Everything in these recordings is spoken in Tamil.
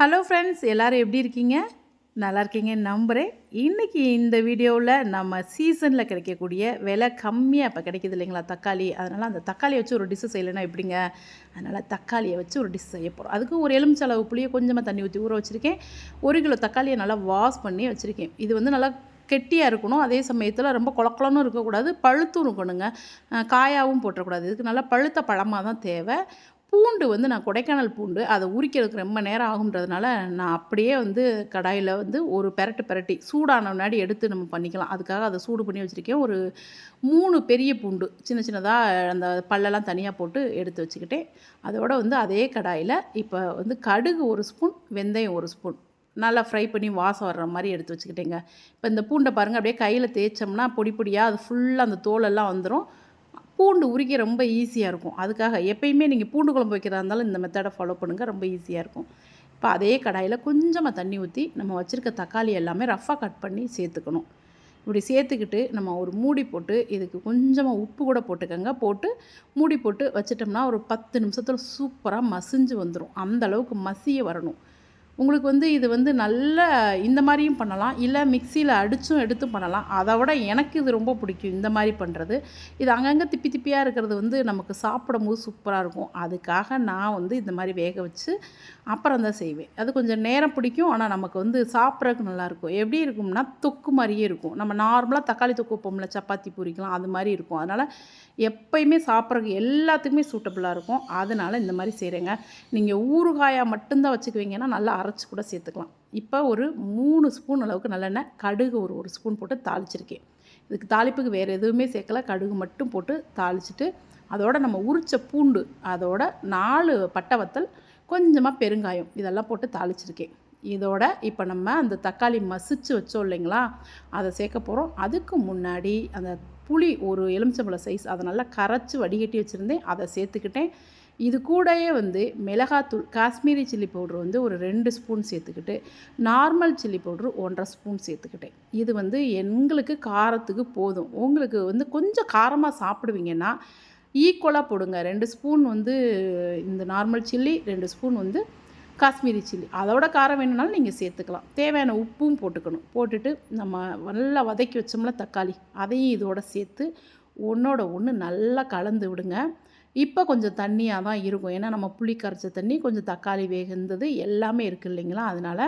ஹலோ ஃப்ரெண்ட்ஸ் எல்லோரும் எப்படி இருக்கீங்க? நல்லா இருக்கீங்கன்னு நம்புகிறேன் இன்றைக்கி இந்த வீடியோவில் நம்ம சீசனில் கிடைக்கக்கூடிய விலை கம்மியாக இப்போ கிடைக்கிது இல்லைங்களா? தக்காளி. அதனால் அந்த தக்காளியை வச்சு ஒரு டிஷ்ஷு செய்யலைன்னா எப்படிங்க? அதனால் தக்காளியை வச்சு ஒரு டிஷ் செய்ய போகிறோம் அதுக்கு ஒரு எலுமிச்சளவு புளியை கொஞ்சமாக தண்ணி ஊற்றி ஊற வச்சுருக்கேன். ஒரு கிலோ தக்காளியை நல்லா வாஷ் பண்ணி வச்சுருக்கேன். இது வந்து நல்லா கெட்டியாக இருக்கணும். அதே சமயத்தில் ரொம்ப குளக்குளனும் இருக்கக்கூடாது. பழுத்தும் இருக்கணுங்க. காயாகவும் போட்டக்கூடாது இதுக்கு நல்லா பழுத்த பழமாக தான் தேவை. பூண்டு வந்து நான் கொடைக்கானல் பூண்டு அதை உரிக்கிறதுக்கு ரொம்ப நேரம் ஆகுன்றதுனால நான் அப்படியே வந்து கடாயில் வந்து ஒரு பெரட்டு பெரட்டி சூடான முன்னாடி எடுத்து நம்ம பண்ணிக்கலாம். அதுக்காக அதை சூடு பண்ணி வச்சுருக்கேன். ஒரு மூணு பெரிய பூண்டு சின்ன சின்னதாக அந்த பல்லெல்லாம் தனியாக போட்டு எடுத்து வச்சுக்கிட்டேன். அதோட வந்து அதே கடாயில் இப்போ வந்து கடுகு ஒரு ஸ்பூன் வெந்தயம் ஒரு ஸ்பூன். நல்லா ஃப்ரை பண்ணி வாசம் வர்ற மாதிரி எடுத்து வச்சுக்கிட்டேங்க. இப்போ இந்த பூண்டை பாருங்கள் அப்படியே கையில் தேய்ச்சோம்னா பொடி பொடியாக அது ஃபுல்லாக அந்த தோலெல்லாம் வந்துடும் பூண்டு உரிக்க ரொம்ப ஈஸியாக இருக்கும். அதுக்காக எப்பயுமே நீங்கள் பூண்டு குழம்பு வைக்கிறதா இருந்தாலும் இந்த மெத்தடை ஃபாலோ பண்ணுங்கள் ரொம்ப ஈஸியாக இருக்கும். இப்போ அதே கடாயில் கொஞ்சமாக தண்ணி ஊற்றி நம்ம வச்சுருக்க தக்காளி எல்லாமே ரஃப்பாக கட் பண்ணி சேர்த்துக்கணும். இப்படி சேர்த்துக்கிட்டு நம்ம ஒரு மூடி போட்டு இதுக்கு கொஞ்சமாக உப்பு கூட போட்டுக்கோங்க. போட்டு மூடி போட்டு வச்சிட்டோம்னா ஒரு பத்து நிமிஷத்தில் சூப்பராக மசிஞ்சு வந்துடும் அந்த அளவுக்கு மசிய வரணும். உங்களுக்கு வந்து இது வந்து நல்ல இந்த மாதிரியும் பண்ணலாம் இல்லை மிக்சியில் அடித்தும் எடுத்தும் பண்ணலாம். அதை விட எனக்கு இது ரொம்ப பிடிக்கும் இந்த மாதிரி பண்ணுறது இது அங்கங்கே திப்பி திப்பியாக இருக்கிறது வந்து நமக்கு சாப்பிடும் போது சூப்பராக இருக்கும். அதுக்காக நான் வந்து இந்த மாதிரி வேக வச்சு அப்புறம் தான் செய்வேன். அது கொஞ்சம் நேரம் பிடிக்கும் ஆனால் நமக்கு வந்து சாப்பிட்றதுக்கு நல்லாயிருக்கும் எப்படி இருக்கும்னா தொக்கு மாதிரியே இருக்கும். நம்ம நார்மலாக தக்காளி தொக்கு வைப்போம்ல சப்பாத்தி பூரிக்கலாம் அது மாதிரி இருக்கும். அதனால் எப்பயுமே சாப்பிட்றதுக்கு எல்லாத்துக்குமே சூட்டபுளாக இருக்கும். அதனால் இந்த மாதிரி செய்கிறேங்க நீங்கள் ஊறுகாயாக மட்டும்தான் வச்சுக்குவீங்கன்னா நல்லா அரைச்சி கூட சேர்த்துக்கலாம். இப்போ ஒரு மூணு ஸ்பூன் அளவுக்கு நல்லெண்ணெய் கடுகு ஒரு ஒரு ஸ்பூன் போட்டு தாளிச்சிருக்கேன். இதுக்கு தாளிப்புக்கு வேறு எதுவுமே சேர்க்கல. கடுகு மட்டும் போட்டு தாளிச்சிட்டு அதோட நம்ம உரித்த பூண்டு அதோட நாலு பட்டை வத்தல் கொஞ்சமாக பெருங்காயம் இதெல்லாம் போட்டு தாளிச்சிருக்கேன். இதோட இப்போ நம்ம அந்த தக்காளி மசிச்சு வச்சோம் இல்லைங்களா அதை சேர்க்க போகிறோம் அதுக்கு முன்னாடி அந்த புளி ஒரு எலுமிச்சம்பழம் சைஸ் அதை நல்லா கரைச்சி வடிகட்டி வச்சுருந்தேன். அதை சேர்த்துக்கிட்டேன். இது கூடயே வந்து மிளகாத்தூள் காஷ்மீரி சில்லி பவுட்ரு வந்து ஒரு ரெண்டு ஸ்பூன் சேர்த்துக்கிட்டு நார்மல் சில்லி பவுட்ரு ஒன்றரை ஸ்பூன் சேர்த்துக்கிட்டேன். இது வந்து எங்களுக்கு காரத்துக்கு போதும். உங்களுக்கு வந்து கொஞ்சம் காரமாக சாப்பிடுவீங்கன்னா ஈக்குவலாக போடுங்க. ரெண்டு ஸ்பூன் வந்து இந்த நார்மல் சில்லி ரெண்டு ஸ்பூன் வந்து காஷ்மீரி சில்லி. அதோட காரம் வேணும்னாலும் நீங்கள் சேர்த்துக்கலாம். தேவையான உப்பும் போட்டுக்கணும். போட்டுட்டு நம்ம நல்லா வதக்கி வச்சோம்ல தக்காளி அதையும் இதோட சேர்த்து ஒன்றோட ஒன்று நல்லா கலந்து விடுங்க. இப்போ கொஞ்சம் தண்ணியாக தான் இருக்கும். ஏன்னா நம்ம புளி கரைச்ச தண்ணி கொஞ்சம் தக்காளி வேகுந்தது எல்லாமே இருக்குது இல்லைங்களா? அதனால்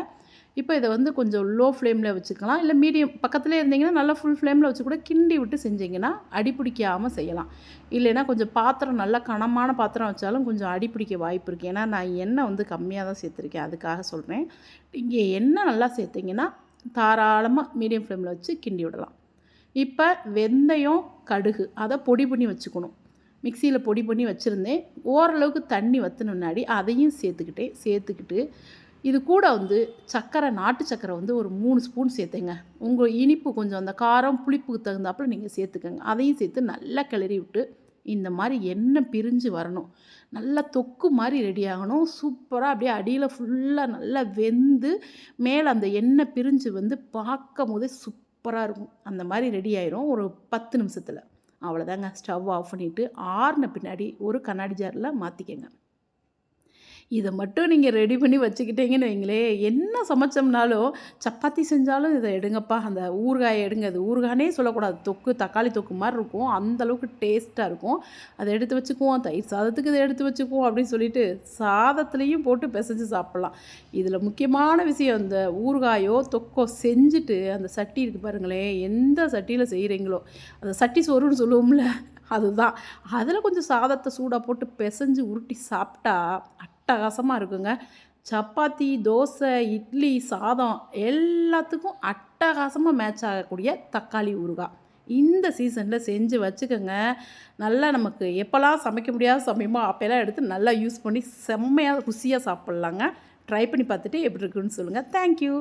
இப்போ இதை வந்து கொஞ்சம் லோ ஃப்ளேமில் வச்சுக்கலாம். இல்லை மீடியம் பக்கத்துலேயே இருந்தீங்கன்னா நல்லா ஃபுல் ஃப்ளேமில் வச்சு கூட கிண்டி விட்டு செஞ்சிங்கன்னா அடி பிடிக்காமல் செய்யலாம். இல்லைன்னா கொஞ்சம் பாத்திரம் நல்லா கனமான பாத்திரம் வச்சாலும் கொஞ்சம் அடிப்பிடிக்க வாய்ப்பு இருக்குது ஏன்னா நான் எண்ணெய் வந்து கம்மியாக தான் சேர்த்துருக்கேன். அதுக்காக சொல்கிறேன் இங்கே எண்ணெய் நல்லா சேர்த்திங்கன்னா தாராளமாக மீடியம் ஃப்ளேமில் வச்சு கிண்டி விடலாம். இப்போ வெந்தயம் கடுகு அதை பொடி பண்ணி வச்சுக்கணும். மிக்சியில் பொடி பண்ணி வச்சுருந்தேன். ஓரளவுக்கு தண்ணி வற்றின முன்னாடி அதையும் சேர்த்துக்கிட்டேன். சேர்த்துக்கிட்டு இது கூட வந்து சர்க்கரை நாட்டு சக்கரை வந்து ஒரு மூணு ஸ்பூன் சேர்த்துங்க. உங்கள் இனிப்பு கொஞ்சம் அந்த காரம் புளிப்புக்கு தகுந்தாப்பில் நீங்கள் சேர்த்துக்கங்க. அதையும் சேர்த்து நல்லா கிளறி விட்டு இந்த மாதிரி எண்ணெய் பிரிஞ்சு வரணும். நல்லா தொக்கு மாதிரி ரெடி ஆகணும். சூப்பராக அப்படியே அடியில் ஃபுல்லாக நல்லா வெந்து மேலே அந்த எண்ணெய் பிரிஞ்சு வந்து பார்க்கும் போதே சூப்பராக இருக்கும். அந்த மாதிரி ரெடி ஆயிரும். ஒரு பத்து நிமிஷத்தில். அவ்வளோதாங்க ஸ்டவ் ஆஃப் பண்ணிவிட்டு ஆறுன பின்னாடி ஒரு கண்ணாடி ஜாரில் மாற்றிக்கங்க இதை மட்டும் நீங்கள் ரெடி பண்ணி வச்சுக்கிட்டீங்கன்னு வைங்களே என்ன சமைச்சோம்னாலும் சப்பாத்தி செஞ்சாலும் இதை எடுங்கப்பா. அந்த ஊறுகாயை எடுங்க. அது ஊறுகானே சொல்லக்கூடாது. தொக்கு தக்காளி தொக்கு மாதிரி இருக்கும். அந்தளவுக்கு டேஸ்ட்டாக இருக்கும். அதை எடுத்து வச்சுக்குவோம். தயிர் சாதத்துக்கு இதை எடுத்து வச்சுக்குவோம் அப்படின்னு சொல்லிட்டு சாதத்துலேயும் போட்டு பிசைஞ்சு சாப்பிட்லாம். இதில் முக்கியமான விஷயம் இந்த ஊறுகாயோ தொக்கோ செஞ்சுட்டு அந்த சட்டி இருக்குது பாருங்களேன். எந்த சட்டியில் செய்கிறீங்களோ அந்த சட்டி சோறுன்னு சொல்லுவோம்ல அதுதான். அதில் கொஞ்சம் சாதத்தை சூடாக போட்டு பிசைஞ்சு உருட்டி சாப்பிட்டா அட்டகாசமாக இருக்குங்க. சப்பாத்தி தோசை இட்லி சாதம் எல்லாத்துக்கும் அட்டகாசமாக மேட்ச் ஆகக்கூடிய தக்காளி ஊறுகாய். இந்த சீசனில் செஞ்சு வச்சுக்கோங்க. நல்லா நமக்கு எப்போல்லாம் சமைக்க முடியாத சமயமோ அப்போல்லாம் எடுத்து நல்லா யூஸ் பண்ணி செம்மையாக ருசியாக சாப்பிட்லாங்க. ட்ரை பண்ணி பார்த்துட்டு எப்படி இருக்குன்னு சொல்லுங்கள் தேங்க்யூ